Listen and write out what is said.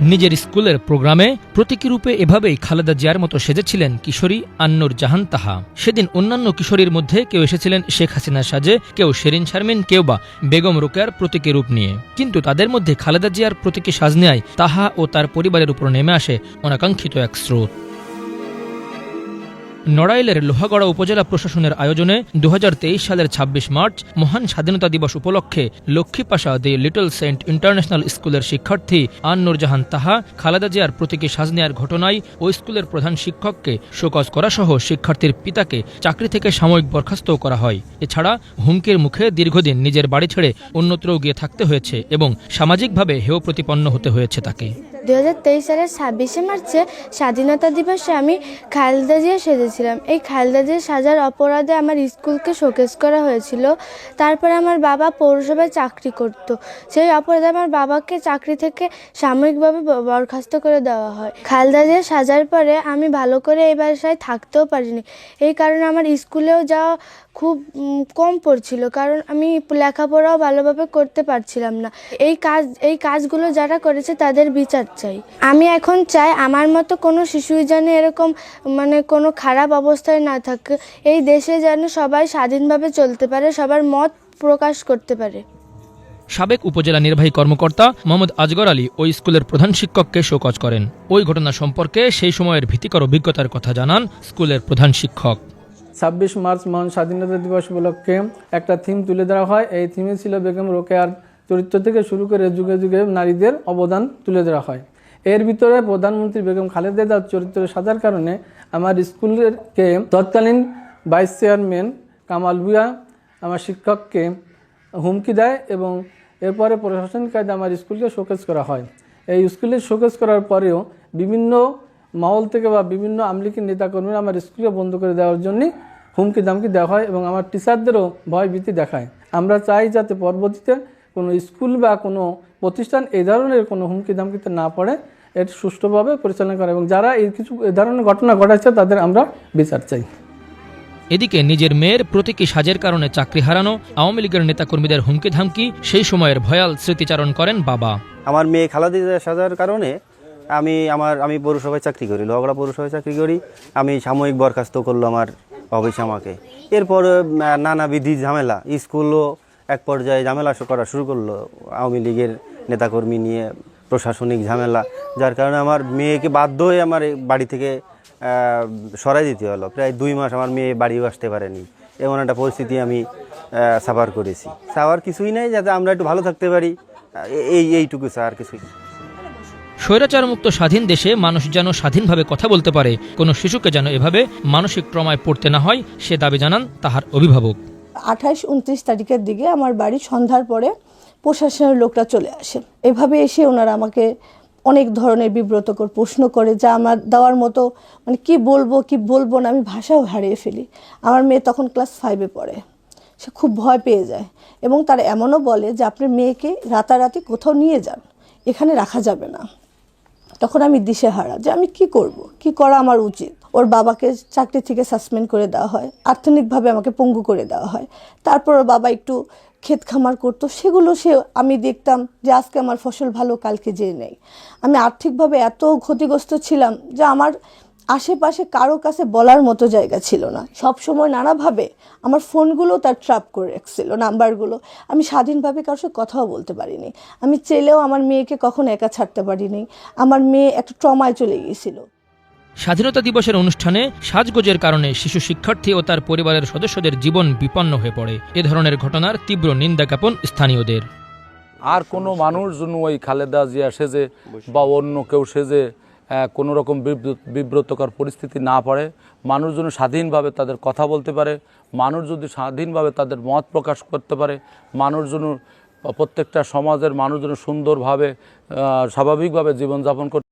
নিজের স্কুলের প্রোগ্রামে প্রতীকী রূপে এভাবেই খালেদা জিয়ার মতো সেজেছিলেন কিশোরী আন্নুর জাহান তাহা। সেদিন অন্যান্য কিশোরীর মধ্যে কেউ এসেছিলেন শেখ হাসিনা সাজে, কেউ শেরিন শারমিন, কেউ বা বেগম রোকেয়ার প্রতীকী রূপ নিয়ে। কিন্তু তাদের মধ্যে খালেদা জিয়ার প্রতীকী সাজ নেয় তাহা ও তার পরিবারের উপর নেমে আসে অনাকাঙ্ক্ষিত এক স্রোত। নড়াইলের লোহাগড়া উপজেলা প্রশাসনের আয়োজনে দুহাজার তেইশ সালের ২৬ মার্চ মহান স্বাধীনতা দিবস উপলক্ষে Laxmipasha the little saint international স্কুলের শিক্ষার্থী আন্নুর জাহান তাহা খালেদা জিয়ার প্রতীকী সাজ নেয়ার ঘটনায় ওই স্কুলের প্রধান শিক্ষককে শোকজ করা সহ শিক্ষার্থীর পিতাকে চাকরি থেকে সাময়িক বরখাস্ত করা হয়। এছাড়া হুমকির মুখে দীর্ঘদিন নিজের বাড়ি ছেড়ে অন্যত্রও গিয়ে থাকতে হয়েছে এবং সামাজিকভাবে হেয় প্রতিপন্ন হতে হয়েছে তাকে। দু হাজার তেইশ সালের ছাব্বিশে মার্চে স্বাধীনতা দিবসে আমি খালেদা জিয়া সেজেছিলাম। এই খালেদা জিয়া সাজার অপরাধে আমার স্কুলকে শোকেস করা হয়েছিল। তারপরে আমার বাবা পৌরসভায় চাকরি করত। সেই অপরাধে আমার বাবাকে চাকরি থেকে সাময়িকভাবে বরখাস্ত করে দেওয়া হয়। খালেদা জিয়া সাজার পরে আমি ভালো করে এই বাসায় থাকতেও পারিনি। এই কারণে আমার স্কুলেও যাওয়া খুব কম পড়ছিল। কারণ আমি লেখাপড়াও ভালোভাবে করতে পারছিলাম না। এই কাজ, এই কাজগুলো যারা করেছে তাদের বিচার চাই। আমি এখন চাই আমার মতো কোনো শিশুই যেন এরকম মানে কোনো খারাপ অবস্থায় না থাকে। এই দেশে যেন সবাই স্বাধীনভাবে চলতে পারে সবার মত প্রকাশ করতে পারে। সাবেক উপজেলা নির্বাহী কর্মকর্তা মোহাম্মদ আজগর আলী ওই স্কুলের প্রধান শিক্ষককে শোকজ করেন। ওই ঘটনা সম্পর্কে সেই সময়ের ভীতিকর অভিজ্ঞতার কথা জানান স্কুলের প্রধান শিক্ষক। ছাব্বিশ মার্চ মহান স্বাধীনতা দিবস উপলক্ষে একটা থিম তুলে ধরা হয়। এই থিমে ছিল বেগম রোকেয়ার চরিত্র থেকে শুরু করে যুগে যুগে নারীদের অবদান তুলে ধরা হয়। এর ভিতরে প্রধানমন্ত্রী বেগম খালেদা জিয়ার চরিত্র সাজার কারণে আমার স্কুলেরকে তৎকালীন ভাইস চেয়ারম্যান কামাল ভুয়া আমার শিক্ষককে হুমকি দেয় এবং এরপরে প্রশাসনিক কায়দা আমার স্কুলকে শোকেস করা হয়। এই স্কুলে শোকেস করার পরেও বিভিন্ন মহল থেকে বা বিভিন্ন আমলিকি নেতাকর্মীরা আমার স্কুলকে বন্ধ করে দেওয়ার জন্য হুমকি দামকি দেওয়া হয় এবং আমার টিচারদেরও ভয় ভীতি দেখায়। আমরা চাই যাতে পরবর্তীতে কোনো স্কুল বা কোনো প্রতিষ্ঠান এই ধরনের কোনো হুমকি দামকিতে না পড়ে এর সুষ্ঠুভাবে পরিচালনা করে এবং যারা এই কিছু এ ধরনের ঘটনা ঘটাচ্ছে তাদের আমরা বিচার চাই। এদিকে নিজের মেয়ের প্রতীকী সাজের কারণে চাকরি হারানো আওয়ামী লীগের নেতাকর্মীদের হুমকি ধামকি সেই সময়ের ভয়াল স্মৃতিচারণ করেন বাবা। আমার মেয়ে খালাদি সাজার কারণে আমি আমার আমি পৌরসভায় চাকরি করি লোহাগড়া পৌরসভায় চাকরি করি। আমি সাময়িক বরখাস্ত করল আমার অফিস আমাকে। এরপর নানাবিধি ঝামেলা স্কুলও এক পর্যায়ে ঝামেলা করা শুরু করল আওয়ামী লীগের নেতাকর্মী নিয়ে প্রশাসনিক ঝামেলা, যার কারণে আমার মেয়েকে বাধ্য হয়ে আমার বাড়ি থেকে সরাই দিতে হলো। প্রায় দুই মাস আমার মেয়ে বাড়িও আসতে পারেনি। এমন একটা পরিস্থিতি আমি সাফার করেছি। সাফার কিছুই নেই, যাতে আমরা একটু ভালো থাকতে পারি। এই, এইটুকু স্যার, কিছুই। স্বৈরাচারমুক্ত স্বাধীন দেশে মানুষ যেন স্বাধীনভাবে কথা বলতে পারে, কোনো শিশুকে যেন এভাবে মানসিক ট্রমায় পড়তে না হয়, সে দাবি জানান তাহার অভিভাবক। আঠাশ, উনত্রিশ তারিখের দিকে আমার বাড়ি, সন্ধ্যার পরে প্রশাসনের লোকরা চলে আসে। এভাবে এসে ওনারা আমাকে অনেক ধরনের বিব্রতকর প্রশ্ন করে, যা আমার দেওয়ার মতো মানে কি বলব কি বলব না, আমি ভাষাও হারিয়ে ফেলি। আমার মেয়ে তখন ক্লাস ফাইভে পড়ে। সে খুব ভয় পেয়ে যায় এবং তারা এমনও বলে যে, আপনার মেয়েকে রাতারাতি কোথাও নিয়ে যান, এখানে রাখা যাবে না। তখন আমি দিশেহারা যে, আমি কি করব? কি করা আমার উচিত? ওর বাবাকে চাকরি থেকে সাসপেন্ড করে দেওয়া হয়, আর্থনিকভাবে আমাকে পঙ্গু করে দেওয়া হয়। তারপর ওর বাবা একটু ক্ষেত খামার করতো, সেগুলো সে, আমি দেখতাম যে আজকে আমার ফসল ভালো, কালকে যেয়ে নেই। আমি আর্থিকভাবে এত ক্ষতিগ্রস্ত ছিলাম যে আমার আশেপাশে কারও কাছে বলার মতো জায়গা ছিল না। সব সময় নানাভাবে আমার ফোনগুলো তার ট্রাপ করে রাখছিল, নাম্বারগুলো। আমি স্বাধীনভাবে কারোর সাথে কথাও বলতে পারিনি। আমি চেলেও আমার মেয়েকে কখনো একা ছাড়তে পারিনি। আমার মেয়ে একটা ট্রমায় চলে গিয়েছিল। স্বাধীনতা দিবসের অনুষ্ঠানে সাজগোজের কারণে শিশু শিক্ষার্থী ও তার পরিবারের সদস্যদের জীবন বিপন্ন হয়ে পড়ে। এ ধরনের ঘটনার তীব্র নিন্দা জ্ঞাপন স্থানীয়দের। আর কোনো মানুষ যেন ওই খালেদা জিয়া সেজে বা অন্য কেউ সেজে কোনো রকম বিব্রত- বিব্রতকর পরিস্থিতি না পড়ে। মানুষ যেন স্বাধীনভাবে তাদের কথা বলতে পারে, মানুষ যদি স্বাধীনভাবে তাদের মত প্রকাশ করতে পারে, মানুষ যেন প্রত্যেকটা সমাজের মানুষ যেন সুন্দরভাবে স্বাভাবিকভাবে জীবনযাপন করতে